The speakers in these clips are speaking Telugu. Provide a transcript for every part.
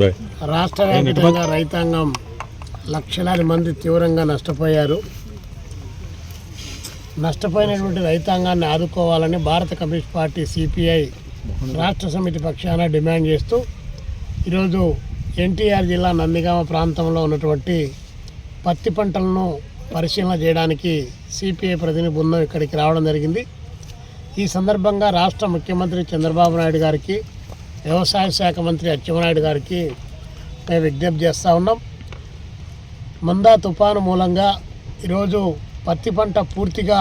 రాష్ట్ర వ్యాప్తంగా రైతాంగం లక్షలాది మంది తీవ్రంగా నష్టపోయారు. నష్టపోయినటువంటి రైతాంగాన్ని ఆదుకోవాలని భారత కమ్యూనిస్ట్ పార్టీ సిపిఐ రాష్ట్ర సమితి పక్షాన డిమాండ్ చేస్తూ ఈరోజు ఎన్టీఆర్ జిల్లా నందిగామ ప్రాంతంలో ఉన్నటువంటి పత్తి పంటలను పరిశీలన చేయడానికి సిపిఐ ప్రతినిధి బృందం ఇక్కడికి రావడం జరిగింది. ఈ సందర్భంగా రాష్ట్ర ముఖ్యమంత్రి చంద్రబాబు నాయుడు గారికి వ్యవసాయ శాఖ మంత్రి అచ్చెన్నాయుడు గారికి మేము విజ్ఞప్తి చేస్తూ ఉన్నాం. మందా తుఫాను మూలంగా ఈరోజు పత్తి పంట పూర్తిగా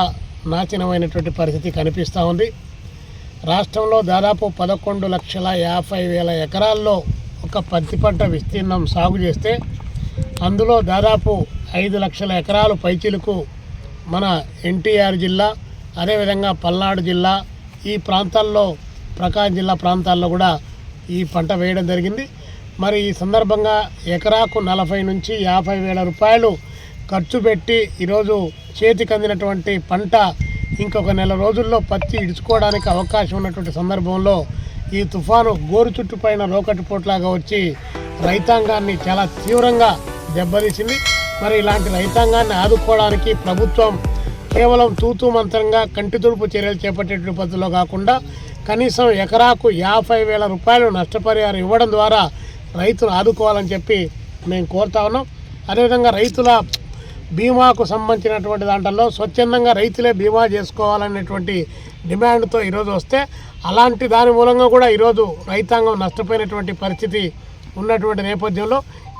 నాశనమైనటువంటి పరిస్థితి కనిపిస్తూ ఉంది. రాష్ట్రంలో దాదాపు పదకొండు లక్షల యాభై వేల ఎకరాల్లో ఒక పత్తి పంట విస్తీర్ణం సాగు చేస్తే అందులో దాదాపు ఐదు లక్షల ఎకరాలు పైచిలకు మన ఎన్టీఆర్ జిల్లా అదేవిధంగా పల్నాడు జిల్లా ఈ ప్రాంతాల్లో ప్రకాశం జిల్లా ప్రాంతాల్లో కూడా ఈ పంట వేయడం జరిగింది. మరి ఈ సందర్భంగా ఎకరాకు నలభై నుంచి యాభై వేల రూపాయలు ఖర్చు పెట్టి ఈరోజు చేతికి అందినటువంటి పంట ఇంకొక నెల రోజుల్లో పత్తి ఇడుచుకోవడానికి అవకాశం ఉన్నటువంటి సందర్భంలో ఈ తుఫాను గోరు చుట్టుపైన పైన వచ్చి రైతాంగాన్ని చాలా తీవ్రంగా దెబ్బతీసింది. మరి ఇలాంటి రైతాంగాన్ని ఆదుకోవడానికి ప్రభుత్వం కేవలం తూతూ మంత్రంగా కంటి తుడుపు చర్యలు చేపట్టేటువంటి పద్ధతిలో కాకుండా కనీసం ఎకరాకు యాభై వేల రూపాయలు నష్టపరిహారం ఇవ్వడం ద్వారా రైతును ఆదుకోవాలని చెప్పి మేము కోరుతా ఉన్నాం. అదేవిధంగా రైతుల బీమాకు సంబంధించినటువంటి దాంట్లో స్వచ్ఛందంగా రైతులే బీమా చేసుకోవాలనేటువంటి డిమాండ్తో ఈరోజు వస్తే అలాంటి దాని మూలంగా కూడా ఈరోజు రైతాంగం నష్టపోయినటువంటి పరిస్థితి ఉన్నటువంటి నేపథ్యంలో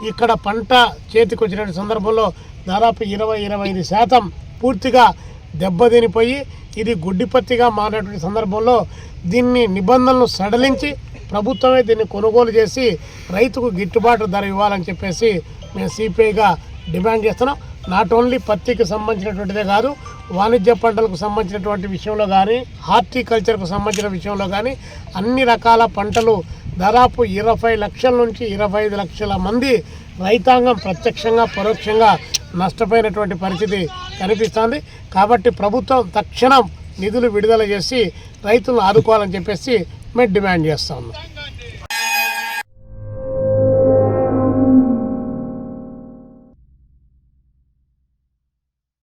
ఇక్కడ పంట చేతికొచ్చినటువంటి సందర్భంలో దాదాపు ఇరవై ఇరవై ఐదు శాతం పూర్తిగా దెబ్బతినిపోయి ఇది గుడ్డిపత్తిగా మారినటువంటి సందర్భంలో దీన్ని నిబంధనలు సడలించి ప్రభుత్వమే దీన్ని కొనుగోలు చేసి రైతుకు గిట్టుబాటు ధర ఇవ్వాలని చెప్పేసి మేము సిపిఐగా డిమాండ్ చేస్తున్నాం. నాట్ ఓన్లీ పత్తికి సంబంధించినటువంటిదే కాదు వాణిజ్య పంటలకు సంబంధించినటువంటి విషయంలో కానీ హార్టికల్చర్కు సంబంధించిన విషయంలో కానీ అన్ని రకాల పంటలు దాదాపు ఇరవై లక్షల నుంచి ఇరవై ఐదు లక్షల మంది రైతాంగం ప్రత్యక్షంగా పరోక్షంగా నష్టపోయినటువంటి పరిస్థితి కనిపిస్తోంది. కాబట్టి ప్రభుత్వం తక్షణం నిధులు విడుదల చేసి రైతులను ఆదుకోవాలని చెప్పేసి మేము డిమాండ్ చేస్తా ఉన్నాం